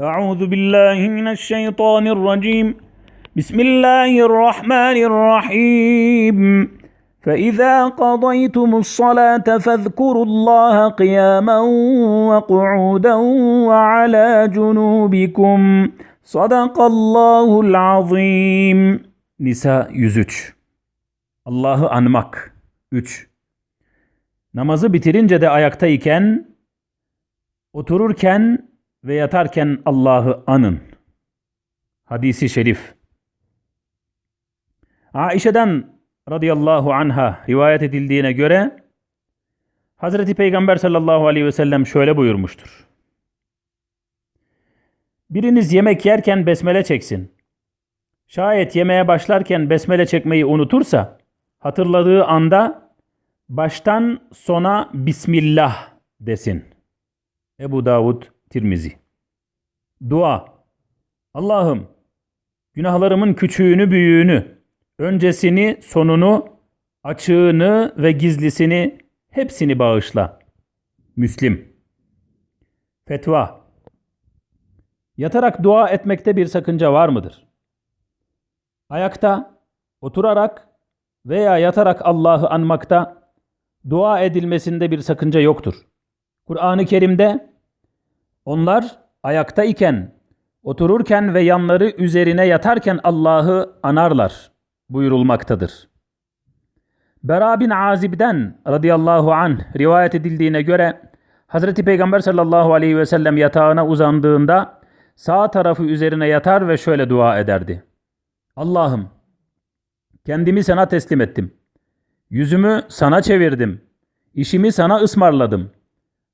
أعوذ بالله من الشيطان الرجيم بسم الله الرحمن الرحيم فإذا قضيتم الصلاة فاذكروا الله قياما وقعودا وعلى جنوبكم صدق الله العظيم Nisa 103 Allah'ı anmak 3 Namazı bitirince de ayaktayken, otururken ve yatarken Allah'ı anın. Hadisi şerif. Aişe'den radıyallahu anha rivayet edildiğine göre Hazreti Peygamber sallallahu aleyhi ve sellem şöyle buyurmuştur. Biriniz yemek yerken besmele çeksin. Şayet yemeğe başlarken besmele çekmeyi unutursa hatırladığı anda baştan sona Bismillah desin. Ebu Davud Tirmizi. Dua. Allah'ım günahlarımın küçüğünü büyüğünü, öncesini sonunu, açığını ve gizlisini hepsini bağışla. Müslim. Fetva. Yatarak dua etmekte bir sakınca var mıdır? Ayakta, oturarak veya yatarak Allah'ı anmakta dua edilmesinde bir sakınca yoktur. Kur'an-ı Kerim'de onlar ayakta iken, otururken ve yanları üzerine yatarken Allah'ı anarlar buyurulmaktadır. Bera bin Azib'den radıyallahu anh rivayet edildiğine göre Hazreti Peygamber sallallahu aleyhi ve sellem yatağına uzandığında sağ tarafı üzerine yatar ve şöyle dua ederdi. Allah'ım kendimi sana teslim ettim. Yüzümü sana çevirdim. İşimi sana ısmarladım.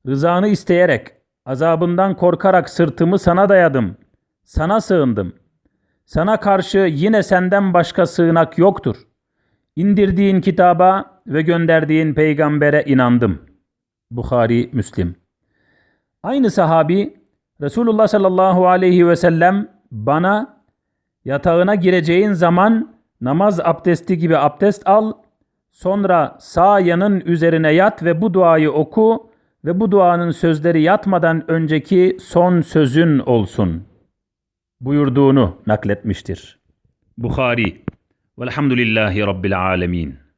Rızanı isteyerek, azabından korkarak sırtımı sana dayadım. Sana sığındım. Sana karşı yine senden başka sığınak yoktur. İndirdiğin kitaba ve gönderdiğin peygambere inandım. Bukhari Müslim. Aynı sahabi Resulullah sallallahu aleyhi ve sellem bana yatağına gireceğin zaman namaz abdesti gibi abdest al, sonra sağ yanın üzerine yat ve bu duayı oku ve bu duanın sözleri yatmadan önceki son sözün olsun buyurduğunu nakletmiştir. Bukhari Velhamdülillahi Rabbil Alemin